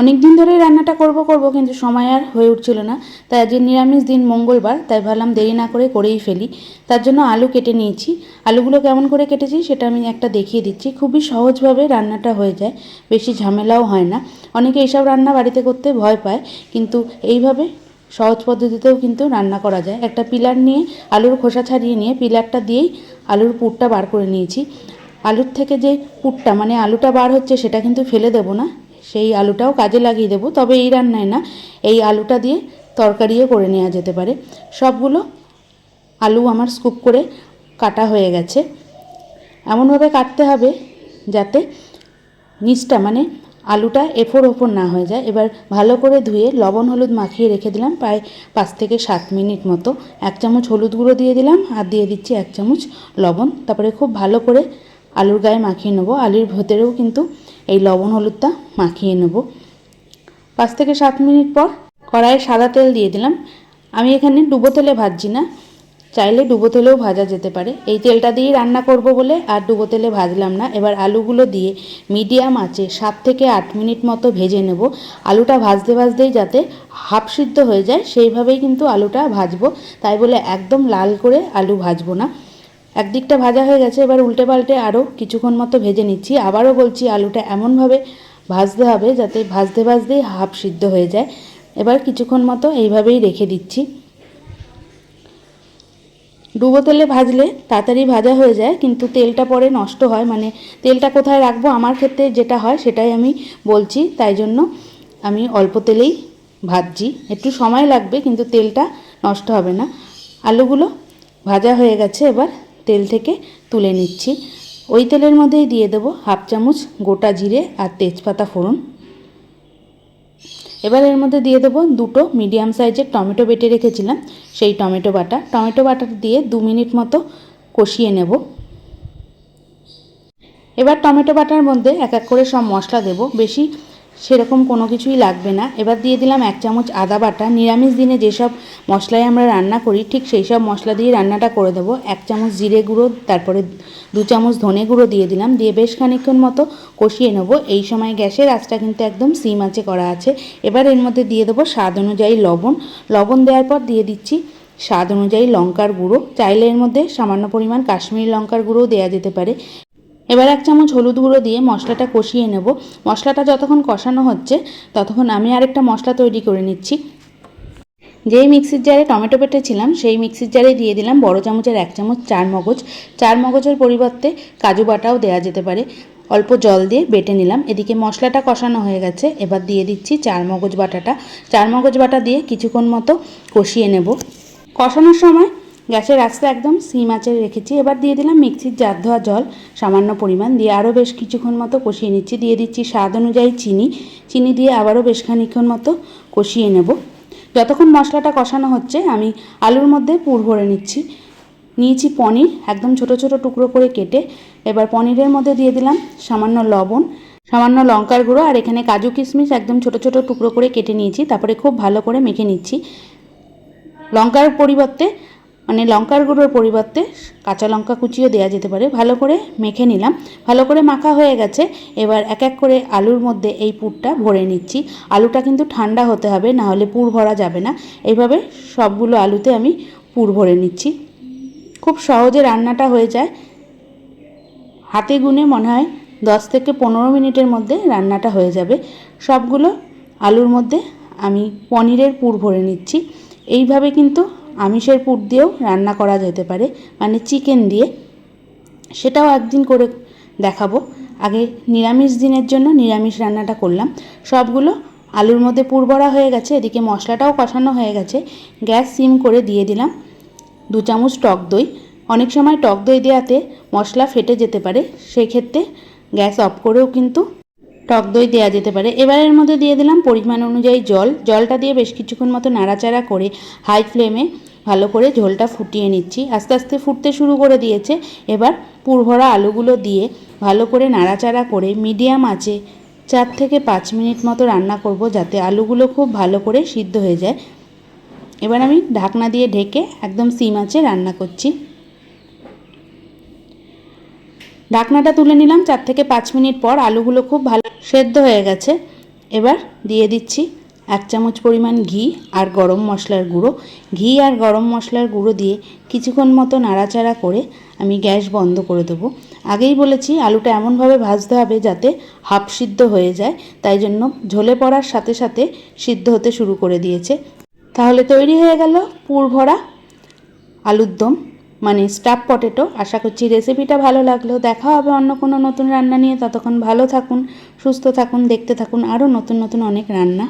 অনেক দিন ধরে রান্নাটা করব করব কিন্তু সময় আর হয়ে উঠছিল না। তাই আজকে নিরামিষ দিন মঙ্গলবার, তাই ভাবলাম দেরি না করে করেই ফেলি। তার জন্য আলু কেটে নিয়েছি। আলুগুলো কেমন করে কেটেছি সেটা আমি একটা দেখিয়ে দিচ্ছি। খুবই সহজভাবে রান্নাটা হয়ে যায়, বেশি ঝামেলাও হয় না। অনেকে এইসব রান্না বাড়িতে করতে ভয় পায়, কিন্তু এইভাবে সহজ পদ্ধতিতেও কিন্তু রান্না করা যায়। একটা পিলার নিয়ে আলুর খোসা ছাড়িয়ে নিয়ে পিলারটা দিয়েই আলুর পুরটা বার করে নিয়েছি। আলুর থেকে যে পুরটা মানে আলুটা বার হচ্ছে সেটা কিন্তু ফেলে দেবো না। সেই আলুটাও কাজে লাগিয়ে দেবো, তবে এই রান্নায় না, এই আলুটা দিয়ে তরকারিও করে নেওয়া যেতে পারে। সবগুলো আলু আমার স্কুপ করে কাটা হয়ে গেছে। এমনভাবে কাটতে হবে যাতে নিচটা মানে আলুটা এফোর ওপর না হয়ে যায়। এবার ভালো করে ধুয়ে লবণ হলুদ মাখিয়ে রেখে দিলাম, প্রায় পাঁচ থেকে সাত মিনিট মতো। এক চামচ হলুদ গুঁড়ো দিয়ে দিলাম আর দিয়ে দিচ্ছি এক চামচ লবণ। তারপরে খুব ভালো করে আলুর গায়ে মাখিয়ে নেব। আলুর ভেতরেও কিন্তু এই লবণ হলুদটা মাখিয়ে নেব। পাঁচ থেকে সাত মিনিট পর কড়াইয়ে সাদা তেল দিয়ে দিলাম। আমি এখানে ডুবো তেলে ভাজছি না। চাইলে ডুবো তেলেও ভাজা যেতে পারে। এই তেলটা দিয়েই রান্না করব বলে আর ডুবো তেলে ভাজলাম না। এবার আলুগুলো দিয়ে মিডিয়াম আঁচে সাত থেকে আট মিনিট মতো ভেজে নেব। আলুটা ভাজতে ভাজতেই যাতে হাফ সিদ্ধ হয়ে যায়, সেইভাবেই কিন্তু আলুটা ভাজবো। তাই বলে একদম লাল করে আলু ভাজবো না। একদিকটা ভাজা হয়ে গেছে, এবার উল্টে পাল্টে আরও কিছুক্ষণ মতো ভেজে নিচ্ছি। আবারও বলছি আলুটা এমনভাবে ভাজতে হবে যাতে ভাজতে ভাজতেই হাফ সিদ্ধ হয়ে যায়। এবার কিছুক্ষণ মতো এইভাবেই রেখে দিচ্ছি। ডুবো তেলে ভাজলে তাড়াতাড়ি ভাজা হয়ে যায়, কিন্তু তেলটা পরে নষ্ট হয়। মানে তেলটা কোথায় রাখব? আমার ক্ষেত্রে যেটা হয় সেটাই আমি বলছি। তাই জন্য আমি অল্প তেলেই ভাজছি। একটু সময় লাগবে, কিন্তু তেলটা নষ্ট হবে না। আলুগুলো ভাজা হয়ে গেছে, এবার তেল থেকে তুলে নিচ্ছি। ওই তেলের মধ্যেই দিয়ে দেবো হাফ চামচ গোটা জিরে আর তেজপাতা ফোড়ন। এবার এর মধ্যে দিয়ে দেবো দুটো মিডিয়াম সাইজের টমেটো বেটে রেখেছিলাম, সেই টমেটো বাটা। টমেটো বাটা দিয়ে দু মিনিট মতো কষিয়ে নেব। এবার টমেটো বাটার মধ্যে এক এক করে সব মশলা দেব। বেশি সেরকম কোনো কিছুই লাগবে না। এবার দিয়ে দিলাম এক চামচ আদা বাটা। নিরামিষ দিনে যেসব মশলায় আমরা রান্না করি, ঠিক সেই সব মশলা দিয়ে রান্নাটা করে দেবো। এক চামচ জিরে গুঁড়ো, তারপরে দু চামচ ধনে গুঁড়ো দিয়ে দিলাম। দিয়ে বেশ খানিক্ষণ মতো কষিয়ে নেব। এই সময় গ্যাসের আঁচটা কিন্তু একদম সিম আঁচে করা আছে। এবার এর মধ্যে দিয়ে দেবো স্বাদ অনুযায়ী লবণ। লবণ দেওয়ার পর দিয়ে দিচ্ছি স্বাদ অনুযায়ী লঙ্কার গুঁড়ো। চাইলে এর মধ্যে সামান্য পরিমাণ কাশ্মীরি লঙ্কার গুঁড়োও দেওয়া যেতে পারে। এবার এক চামচ হলুদ গুঁড়ো দিয়ে মশলাটা কষিয়ে নেব। মশলাটা যতক্ষণ কষানো হচ্ছে, ততক্ষণ আমি আরেকটা মশলা তৈরি করে নিচ্ছি। যেই মিক্সির জারে টমেটো পেটেছিলাম সেই মিক্সির জারে দিয়ে দিলাম বড় চামচের এক চামচ চার মগজ। চার মগজের পরিবর্তে কাজু বাটাও দেওয়া যেতে পারে। অল্প জল দিয়ে বেটে নিলাম। এদিকে মশলাটা কষানো হয়ে গেছে। এবার দিয়ে দিচ্ছি চার মগজ বাটাটা। চার মগজ বাটা দিয়ে কিছুক্ষণ মতো কষিয়ে নেব। কষানোর সময় গ্যাসের আস্তে একদম সিম আঁচে রেখেছি। এবার দিয়ে দিলাম মিক্সির জার ধোয়া জল। সামান্য পরিমাণ দিয়ে আরও বেশ কিছুক্ষণ মতো কষিয়ে নিচ্ছি। দিয়ে দিচ্ছি স্বাদ অনুযায়ী চিনি। চিনি দিয়ে আবারও বেশ খানিক্ষণ মতো কষিয়ে নেব। যতক্ষণ মশলাটা কষানো হচ্ছে, আমি আলুর মধ্যে পুর ভরে নিচ্ছি। নিয়েছি পনির, একদম ছোট ছোট টুকরো করে কেটে। এবার পনিরের মধ্যে দিয়ে দিলাম সামান্য লবণ, সামান্য লঙ্কার গুঁড়ো আর এখানে কাজু কিশমিশ একদম ছোট ছোট টুকরো করে কেটে নিয়েছি। তারপরে খুব ভালো করে মেখে নিচ্ছি। লঙ্কার পরিবর্তে মানে লঙ্কার গুঁড়োর পরিবর্তে কাঁচা লঙ্কা কুচিও দেওয়া যেতে পারে। ভালো করে মেখে নিলাম। ভালো করে মাখা হয়ে গেছে। এবার এক এক করে আলুর মধ্যে এই পুরটা ভরে নিচ্ছি। আলুটা কিন্তু ঠান্ডা হতে হবে, না হলে পুর ভরা যাবে না। এইভাবে সবগুলো আলুতে আমি পুর ভরে নিচ্ছি। খুব সহজে রান্নাটা হয়ে যায়। হাতে গুনে মনে হয় দশ থেকে পনেরো মিনিটের মধ্যে রান্নাটা হয়ে যাবে। সবগুলো আলুর মধ্যে আমি পনিরের পুর ভরে নিচ্ছি। এইভাবে কিন্তু আমিষের পুর দিয়েও রান্না করা যেতে পারে মানে চিকেন দিয়ে। সেটাও একদিন করে দেখাবো। আগে নিরামিষ দিনের জন্য নিরামিষ রান্নাটা করলাম। সবগুলো আলুর মধ্যে পুর ভরা হয়ে গেছে, এদিকে মশলাটাও কষানো হয়ে গেছে। গ্যাস সিম করে দিয়ে দিলাম দু চামচ টক দই। অনেক সময় টক দই দেওয়াতে মশলা ফেটে যেতে পারে সেই ক্ষেত্রে গ্যাস অফ করেও কিন্তু টক দই দেওয়া যেতে পারে। এবার এর মধ্যে দিয়ে দিলাম পরিমাণ অনুযায়ী জল। জলটা দিয়ে বেশ কিছুক্ষণ মতো নাড়াচাড়া করে হাই ফ্লেমে ভালো করে ঝোলটা ফুটিয়ে নিচ্ছি। আস্তে আস্তে ফুটতে শুরু করে দিয়েছে। এবার পুরভরা আলুগুলো দিয়ে ভালো করে নাড়াচাড়া করে মিডিয়াম আঁচে চার থেকে পাঁচ মিনিট মতো রান্না করব যাতে আলুগুলো খুব ভালো করে সিদ্ধ হয়ে যায়। এবার আমি ঢাকনা দিয়ে ঢেকে একদম সিম আঁচে রান্না করছি। ঢাকনাটা তুলে নিলাম। চার থেকে পাঁচ মিনিট পর আলুগুলো খুব ভালো সেদ্ধ হয়ে গেছে। এবার দিয়ে দিচ্ছি এক চামচ পরিমাণ ঘি আর গরম মশলার গুঁড়ো। ঘি আর গরম মশলার গুঁড়ো দিয়ে কিছুক্ষণ মতো নাড়াচাড়া করে আমি গ্যাস বন্ধ করে দেবো। আগেই বলেছি, আলুটা এমনভাবে ভাজতে হবে যাতে হাফ সিদ্ধ হয়ে যায়, তাই জন্য ঝোলে পড়ার সাথে সাথে সিদ্ধ হতে শুরু করে দিয়েছে। তাহলে তৈরি হয়ে গেল পুর ভরা আলুর দম। মানে স্টাফ পটেটো আশা করছি রেসিপিটা ভালো লাগল। দেখা হবে অন্য কোনো নতুন রান্না নিয়ে। ততক্ষণ ভালো থাকুন, সুস্থ থাকুন, দেখতে থাকুন। আরও নতুন নতুন অনেক রান্না।